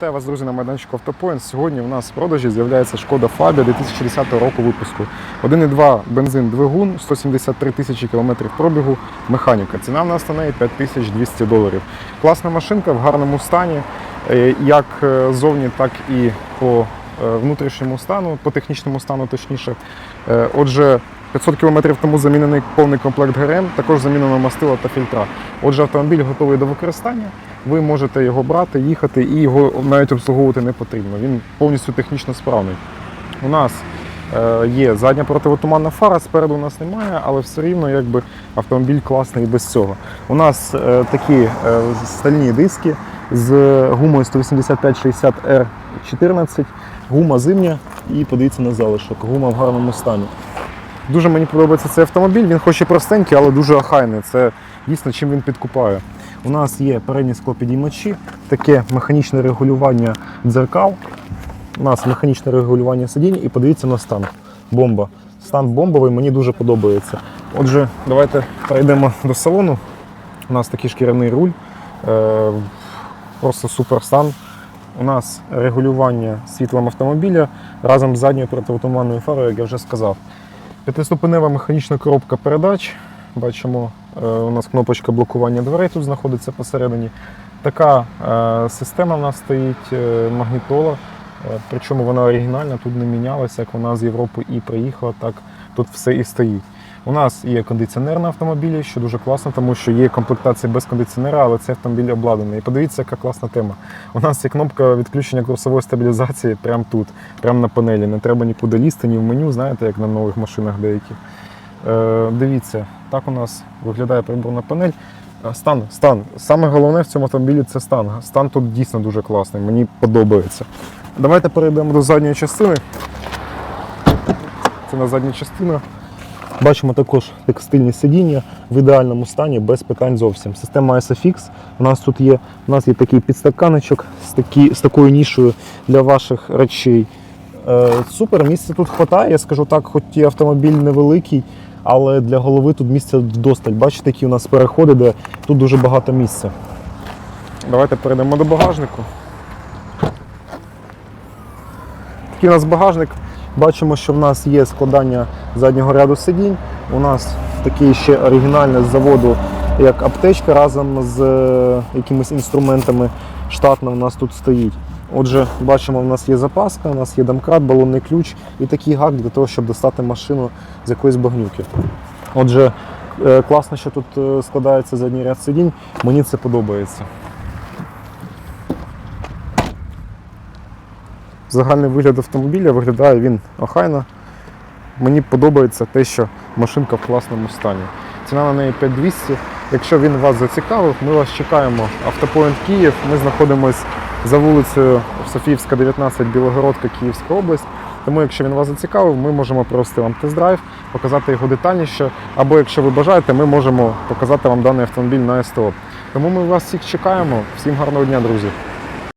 Вітаю вас, друзі, на майданчику Автопоінт. Сьогодні у нас в продажі з'являється шкода Фабія 2010 року випуску. 1,2 бензин двигун, 173 тисячі кілометрів пробігу, механіка. Ціна в нас на неї 5200 доларів. Класна машинка в гарному стані, е, як е, зовні, так і по е, внутрішньому стану, по технічному стану точніше. Е, Отже, 500 км тому замінений повний комплект ГРМ, також замінено мастила та фільтра. Отже, автомобіль готовий до використання. Ви можете його брати, їхати і його навіть обслуговувати не потрібно. Він повністю технічно справний. У нас е, є задня противотуманна фара, спереду у нас немає, але все рівно якби, автомобіль класний і без цього. У нас е, такі е, стальні диски з гумою 185-60 R14, гума зимня і подивіться на залишок. Гума в гарному стані. Дуже мені подобається цей автомобіль. Він хоч і простенький, але дуже охайний. Це дійсно чим він підкупає. У нас є передні склопідіймачі, таке механічне регулювання дзеркал. У нас механічне регулювання сидінь і подивіться на стан. Бомба. Стан бомбовий, мені дуже подобається. Отже, давайте перейдемо до салону. У нас такий шкіряний руль. Е, просто супер стан. У нас регулювання світлом автомобіля разом з задньою противотуманною фарою, як я вже сказав. П'ятиступенева механічна коробка передач. Бачимо, е, у нас кнопочка блокування дверей тут знаходиться посередині. Така е, система в нас стоїть, е, магнітола. Причому вона оригінальна, тут не мінялася, як вона з Європи і приїхала, так тут все і стоїть. У нас є кондиціонер на автомобілі, що дуже класно, тому що є комплектація без кондиціонера, але цей автомобіль обладнаний. І подивіться, яка класна тема. У нас є кнопка відключення курсової стабілізації прямо тут, прямо на панелі. Не треба нікуди лізти, ні в меню, знаєте, як на нових машинах деяких. Е, дивіться, так у нас виглядає приборна панель. Е, Стан, стан. Саме головне в цьому автомобілі це стан. Стан тут дійсно дуже класний, мені подобається. Давайте перейдемо до задньої частини. Це на задня частина. Бачимо також текстильні сидіння в ідеальному стані, без питань зовсім. Система ISOFIX. У нас тут є, у нас є такий підстаканочок з, такі, з такою нішою для ваших речей. Е, супер, місця тут вистачає. Я скажу так, хоч і автомобіль невеликий, але для голови тут місця вдосталь. Бачите, які у нас переходи, де тут дуже багато місця. Давайте перейдемо до багажнику. Такий у нас багажник. Бачимо, що в нас є складання заднього ряду сидінь. У нас такий ще оригінальний з заводу, як аптечка разом з е, якимись інструментами штатно у нас тут стоїть. Отже, бачимо, в нас є запаска, у нас є домкрат, балонний ключ і такий гак для того, щоб достати машину з якоїсь багнюки. Отже, е, класно, що тут е, складається задній ряд сидінь. Мені це подобається. Загальний вигляд автомобіля виглядає він охайно. Мені подобається те, що машинка в класному стані. Ціна на неї 5200. Якщо він вас зацікавив, ми вас чекаємо. Автопоінт Київ. Ми знаходимося за вулицею Софіївська, 19, Білогородка, Київська область. Тому, якщо він вас зацікавив, ми можемо провести вам тест-драйв, показати його детальніше. Або якщо ви бажаєте, ми можемо показати вам даний автомобіль на СТО. Тому ми вас всіх чекаємо. Всім гарного дня, друзі!